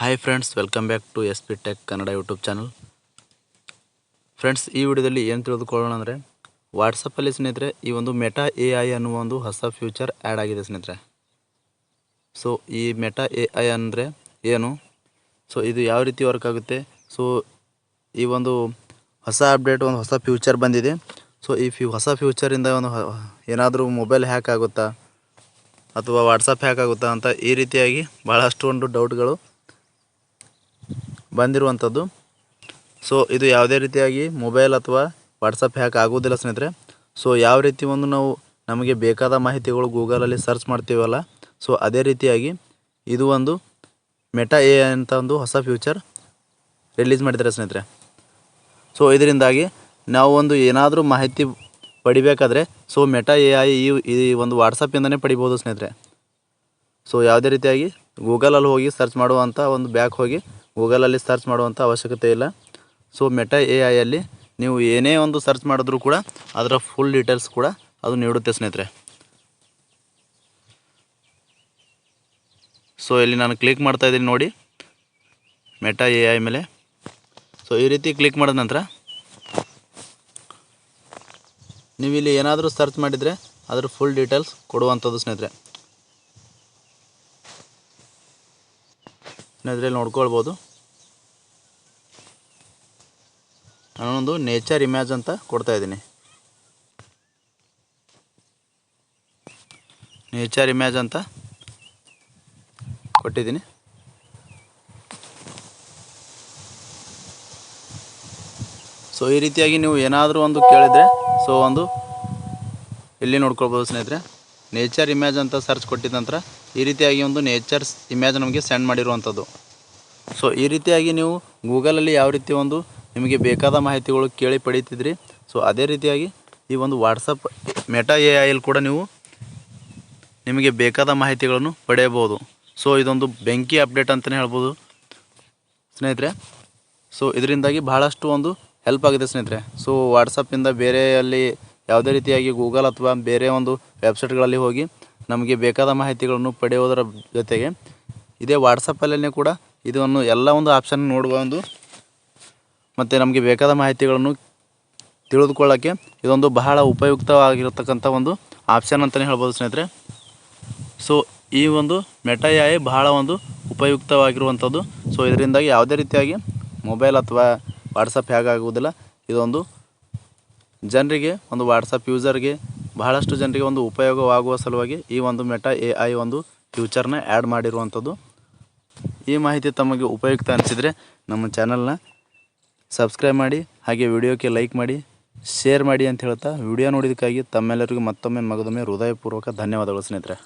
Hi friends welcome back to S P tech Kannada YouTube channel friends ಈ ವಿಡಿಯೋದಲ್ಲಿ ಏನು ತಿಳಿದುಕೊಳ್ಳೋಣ ಅಂದರೆ ವಾಟ್ಸಪ್ಪಲ್ಲಿ ಸ್ನೇಹಿತರೆ, ಈ ಒಂದು ಮೆಟಾ ಎ ಐ ಅನ್ನುವ ಒಂದು ಹೊಸ ಫ್ಯೂಚರ್ ಆ್ಯಡ್ ಆಗಿದೆ ಸ್ನೇಹಿತರೆ. ಸೊ ಈ ಮೆಟಾ ಎ ಐ ಅಂದರೆ ಏನು? ಸೊ ಇದು ಯಾವ ರೀತಿ ವರ್ಕ್ ಆಗುತ್ತೆ? ಸೊ ಈ ಒಂದು ಹೊಸ ಅಪ್ಡೇಟ್ ಒಂದು ಹೊಸ ಫ್ಯೂಚರ್ ಬಂದಿದೆ. ಸೊ ಈ ಫ್ಯೂ ಹೊಸ ಫ್ಯೂಚರಿಂದ ಒಂದು ಏನಾದರೂ ಮೊಬೈಲ್ ಹ್ಯಾಕ್ ಆಗುತ್ತಾ? ಅಥವಾ ವಾಟ್ಸಪ್ ಹ್ಯಾಕ್ ಆಗುತ್ತಾ ಅಂತ ಈ ರೀತಿಯಾಗಿ ಭಾಳಷ್ಟು ಒಂದು ಡೌಟ್ಗಳು ಬಂದಿರುವಂಥದ್ದು. ಸೊ ಇದು ಯಾವುದೇ ರೀತಿಯಾಗಿ ಮೊಬೈಲ್ ಅಥವಾ ವಾಟ್ಸಪ್ ಹ್ಯಾಕ್ ಆಗೋದಿಲ್ಲ ಸ್ನೇಹಿತರೆ. ಸೊ ಯಾವ ರೀತಿ ಒಂದು ನಾವು ನಮಗೆ ಬೇಕಾದ ಮಾಹಿತಿಗಳು ಗೂಗಲಲ್ಲಿ ಸರ್ಚ್ ಮಾಡ್ತೀವಲ್ಲ ಸೊ ಅದೇ ರೀತಿಯಾಗಿ ಇದು ಒಂದು ಮೆಟಾ ಎ ಅಂತ ಒಂದು ಹೊಸ ಫ್ಯೂಚರ್ ರಿಲೀಸ್ ಮಾಡಿದ್ದಾರೆ ಸ್ನೇಹಿತರೆ. ಸೊ ಇದರಿಂದಾಗಿ ನಾವು ಒಂದು ಏನಾದರೂ ಮಾಹಿತಿ ಪಡಿಬೇಕಾದ್ರೆ ಸೊ ಮೆಟಾ ಎ ಐ ಈ ಈ ಒಂದು ವಾಟ್ಸಪ್ಪಿಂದನೇ ಪಡಿಬೋದು ಸ್ನೇಹಿತರೆ. ಸೊ ಯಾವುದೇ ರೀತಿಯಾಗಿ ಗೂಗಲಲ್ಲಿ ಹೋಗಿ ಸರ್ಚ್ ಮಾಡುವಂಥ ಒಂದು ಬ್ಯಾಕ್ ಹೋಗಿ ಗೂಗಲಲ್ಲಿ ಸರ್ಚ್ ಮಾಡುವಂಥ ಅವಶ್ಯಕತೆ ಇಲ್ಲ. ಸೊ ಮೆಟಾ ಎ ಐಯಲ್ಲಿ ನೀವು ಏನೇ ಒಂದು ಸರ್ಚ್ ಮಾಡಿದ್ರೂ ಕೂಡ ಅದರ ಫುಲ್ ಡೀಟೇಲ್ಸ್ ಕೂಡ ಅದು ನೀಡುತ್ತೆ ಸ್ನೇಹಿತರೆ. ಸೊ ಇಲ್ಲಿ ನಾನು ಕ್ಲಿಕ್ ಮಾಡ್ತಾ ಇದ್ದೀನಿ ನೋಡಿ. ಮೆಟಾ ಎ ಐ ಮೇಲೆ. ಸೊ ಈ ರೀತಿ ಕ್ಲಿಕ್ ಮಾಡಿದ ನಂತರ ನೀವು ಇಲ್ಲಿ ಏನಾದರೂ ಸರ್ಚ್ ಮಾಡಿದರೆ ಅದರ ಫುಲ್ ಡೀಟೇಲ್ಸ್ ಕೊಡುವಂಥದ್ದು ಸ್ನೇಹಿತರೆ. ಸ್ನೇಹಿತರೆ ನೋಡ್ಕೊಳ್ಬೋದು. ನಾನೊಂದು ನೇಚರ್ ಇಮ್ಯಾಜ್ ಅಂತ ಕೊಡ್ತಾ ಇದ್ದೀನಿ. ನೇಚರ್ ಇಮ್ಯಾಜ್ ಅಂತ ಕೊಟ್ಟಿದ್ದೀನಿ. ಸೊ ಈ ರೀತಿಯಾಗಿ ನೀವು ಏನಾದರೂ ಒಂದು ಕೇಳಿದರೆ ಸೊ ಒಂದು ಇಲ್ಲಿ ನೋಡ್ಕೊಳ್ಬೋದು ಸ್ನೇಹಿತರೆ. ನೇಚರ್ ಇಮ್ಯಾಜ್ ಅಂತ ಸರ್ಚ್ ಕೊಟ್ಟಿದ ನಂತರ, ಈ ರೀತಿಯಾಗಿ ಒಂದು ನೇಚರ್ ಇಮ್ಯಾಜ್ ನಮಗೆ ಸೆಂಡ್ ಮಾಡಿರುವಂಥದ್ದು. ಸೊ ಈ ರೀತಿಯಾಗಿ ನೀವು ಗೂಗಲಲ್ಲಿ ಯಾವ ರೀತಿ ಒಂದು ನಿಮಗೆ ಬೇಕಾದ ಮಾಹಿತಿಗಳು ಕೇಳಿ ಪಡೀತಿದ್ರಿ. ಸೊ ಅದೇ ರೀತಿಯಾಗಿ ಈ ಒಂದು ವಾಟ್ಸಪ್ ಮೆಟಾ ಎ ಐಲ್ ಕೂಡ ನೀವು ನಿಮಗೆ ಬೇಕಾದ ಮಾಹಿತಿಗಳನ್ನು ಪಡೆಯಬಹುದು. ಸೊ ಇದೊಂದು ಬೆಂಕಿ ಅಪ್ಡೇಟ್ ಅಂತಲೇ ಹೇಳ್ಬೋದು. ಸ್ನೇಹಿತರೆ ಸೊ ಇದರಿಂದಾಗಿ ಬಹಳಷ್ಟು ಒಂದು ಹೆಲ್ಪ್ ಆಗಿದೆ ಸ್ನೇಹಿತರೆ. ಸೊ ವಾಟ್ಸಪ್ಪಿಂದ ಬೇರೆಯಲ್ಲಿ ಯಾವುದೇ ರೀತಿಯಾಗಿ ಗೂಗಲ್ ಅಥವಾ ಬೇರೆ ಒಂದು ವೆಬ್ಸೈಟ್ಗಳಲ್ಲಿ ಹೋಗಿ ನಮಗೆ ಬೇಕಾದ ಮಾಹಿತಿಗಳನ್ನು ಪಡೆಯೋದರ ಜೊತೆಗೆ ಇದೇ ವಾಟ್ಸಪ್ಪಲ್ಲೇ ಕೂಡ ಇದನ್ನು ಎಲ್ಲ ಒಂದು ಆಪ್ಷನ್ ನೋಡುವ ಒಂದು ಮತ್ತು ನಮಗೆ ಬೇಕಾದ ಮಾಹಿತಿಗಳನ್ನು ತಿಳಿದುಕೊಳ್ಳೋಕ್ಕೆ ಇದೊಂದು ಬಹಳ ಉಪಯುಕ್ತವಾಗಿರತಕ್ಕಂಥ ಒಂದು ಆಪ್ಷನ್ ಅಂತಲೇ ಹೇಳ್ಬೋದು ಸ್ನೇಹಿತರೆ. ಸೊ ಈ ಒಂದು ಮೆಟಾ ಎ ಬಹಳ ಒಂದು ಉಪಯುಕ್ತವಾಗಿರುವಂಥದ್ದು. ಸೊ ಇದರಿಂದಾಗಿ ಯಾವುದೇ ರೀತಿಯಾಗಿ ಮೊಬೈಲ್ ಅಥವಾ ವಾಟ್ಸಪ್ ಹೇಗಾಗುವುದಿಲ್ಲ. ಇದೊಂದು ಜನರಿಗೆ, ಒಂದು ವಾಟ್ಸಪ್ ಯೂಸರ್ಗೆ ಬಹಳಷ್ಟು ಜನರಿಗೆ ಒಂದು ಉಪಯೋಗವಾಗುವ ಸಲುವಾಗಿ ಈ ಒಂದು ಮೆಟಾ ಎ ಐ ಒಂದು ಫ್ಯೂಚರ್ನ ಆ್ಯಡ್ ಮಾಡಿರುವಂಥದ್ದು. ಈ ಮಾಹಿತಿ ತಮಗೆ ಉಪಯುಕ್ತ ಅನಿಸಿದರೆ ನಮ್ಮ ಚಾನಲ್ನ ಸಬ್ಸ್ಕ್ರೈಬ್ ಮಾಡಿ, ಹಾಗೆ ವಿಡಿಯೋಕ್ಕೆ ಲೈಕ್ ಮಾಡಿ, ಶೇರ್ ಮಾಡಿ ಅಂತ ಹೇಳ್ತಾ ವಿಡಿಯೋ ನೋಡಿದ್ದಕ್ಕಾಗಿ ತಮ್ಮೆಲ್ಲರಿಗೂ ಮತ್ತೊಮ್ಮೆ ಮಗದೊಮ್ಮೆ ಹೃದಯಪೂರ್ವಕ ಧನ್ಯವಾದಗಳು ಸ್ನೇಹಿತರೆ.